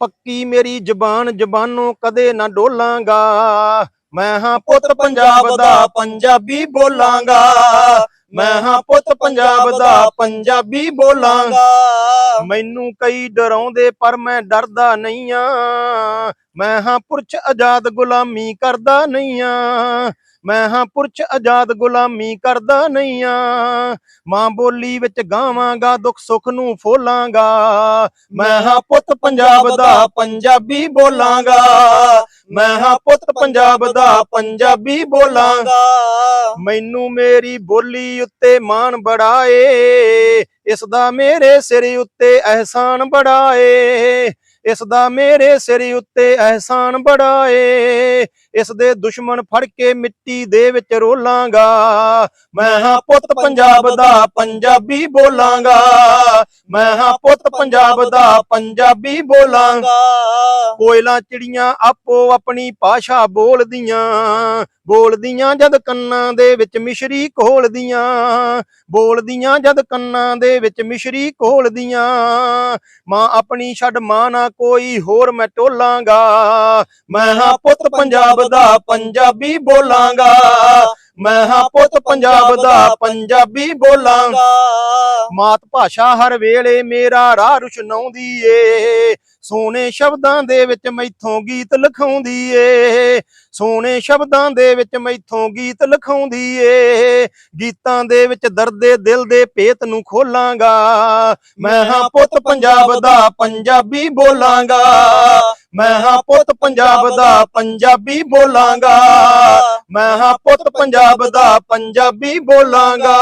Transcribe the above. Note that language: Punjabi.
ਪੱਕੀ ਮੇਰੀ ਜ਼ਬਾਨ ਜ਼ਬਾਨੋਂ ਕਦੇ ਨਾ ਡੋਲਾਂਗਾ। ਮੈਂ ਹਾਂ ਪੁੱਤ ਪੰਜਾਬ ਦਾ ਪੰਜਾਬੀ ਬੋਲਾਂਗਾ। ਮੈਂ ਹਾਂ ਪੁੱਤ ਪੰਜਾਬ ਦਾ ਪੰਜਾਬੀ ਬੋਲਾਂਗਾ। ਮੈਨੂੰ ਕਈ ਡਰਾਉਂਦੇ ਪਰ ਮੈਂ ਡਰਦਾ ਨਹੀਂ ਆ ਮੈਂ ਹਾਂ ਪੁਰਸ਼ ਆਜ਼ਾਦ ਗੁਲਾਮੀ ਕਰਦਾ ਨਹੀਂ ਆ ਮੈਂ ਹਾਂ ਪੁਰਸ਼ ਆਜ਼ਾਦ ਗੁਲਾਮੀ ਕਰਦਾ ਨਹੀਂ ਆ ਮਾਂ ਬੋਲੀ ਵਿੱਚ ਗਾਵਾਂਗਾ ਦੁੱਖ ਸੁੱਖ ਨੂੰ ਫੋਲਾਂਗਾ। ਮੈਂ ਹਾਂ ਪੁੱਤ ਪੰਜਾਬ ਦਾ ਪੰਜਾਬੀ ਬੋਲਾਂਗਾ। ਮੈਂ ਹਾਂ ਪੁੱਤ ਪੰਜਾਬ ਦਾ ਪੰਜਾਬੀ ਬੋਲਾਂਗਾ। ਮੈਨੂੰ ਮੇਰੀ ਬੋਲੀ ਉੱਤੇ ਮਾਣ ਬੜਾਏ ਇਸ ਦਾ ਮੇਰੇ ਸਿਰ ਉੱਤੇ ਅਹਿਸਾਨ ਬੜਾਏ ਇਸ ਦਾ ਮੇਰੇ ਸਿਰ ਉੱਤੇ ਅਹਿਸਾਨ ਬੜਾ ਏ ਇਸ ਦੇ ਦੁਸ਼ਮਣ ਫੜ ਕੇ ਮਿੱਟੀ ਦੇ ਵਿੱਚ ਰੋਲਾਂਗਾ। ਮੈਂ ਹਾਂ ਪੁੱਤ ਪੰਜਾਬ ਦਾ ਪੰਜਾਬੀ ਬੋਲਾਂਗਾ। ਮੈਂ ਹਾਂ ਪੁੱਤ ਪੰਜਾਬ ਦਾ ਪੰਜਾਬੀ ਬੋਲਾਂਗਾ। ਕੋਇਲਾਂ ਚਿੜੀਆਂ ਆਪੋ ਆਪਣੀ ਭਾਸ਼ਾ ਬੋਲਦੀਆਂ। ਬੋਲਦੀਆਂ ਜਦ ਕੰਨਾਂ ਦੇ ਵਿੱਚ ਮਿਸ਼ਰੀ ਘੋਲਦੀਆਂ। ਬੋਲਦੀਆਂ ਜਦ ਕੰਨਾਂ ਦੇ ਵਿੱਚ ਮਿਸ਼ਰੀ ਘੋਲਦੀਆਂ। ਮਾਂ ਆਪਣੀ ਛੱਡ ਮਾਂ ਨਾ ਕੋਈ, ਹੋਰ ਮੈਂ ਟੋਲਾਂਗਾ। ਮੈਂ ਹਾਂ ਪੁੱਤ ਪੰਜਾਬ ਦਾ ਪੰਜਾਬੀ ਬੋਲਾਂਗਾ। ਮੈਂ ਹਾਂ ਪੁੱਤ ਪੰਜਾਬ ਦਾ ਪੰਜਾਬੀ ਬੋਲਾਂਗਾ। ਮਾਤ ਭਾਸ਼ਾ ਹਰ ਵੇਲੇ ਮੇਰਾ ਰਾਹ ਰੁਸ਼ਨਾਉਂਦੀ ਏ। ਸੋਹਣੇ ਸ਼ਬਦਾਂ ਦੇ ਵਿੱਚ ਮੈਥੋਂ ਗੀਤ ਲਿਖਾਉਂਦੀ ਏ। ਸੋਹਣੇ ਸ਼ਬਦਾਂ ਦੇ ਵਿੱਚ ਮੈਥੋਂ ਗੀਤ ਲਿਖਾਉਂਦੀ ਏ। ਗੀਤਾਂ ਦੇ ਵਿੱਚ ਦਰਦੇ ਦਿਲ ਦੇ ਪੇਤ ਨੂੰ ਖੋਲਾਂਗਾ। ਮੈਂ ਹਾਂ ਪੁੱਤ ਪੰਜਾਬ ਦਾ ਪੰਜਾਬੀ ਬੋਲਾਂਗਾ। ਮੈਂ ਹਾਂ ਪੁੱਤ ਪੰਜਾਬ ਦਾ ਪੰਜਾਬੀ ਬੋਲਾਂਗਾ। ਮੈਂ ਹਾਂ ਪੁੱਤ ਪੰਜਾਬ ਦਾ ਪੰਜਾਬੀ ਬੋਲਾਂਗਾ।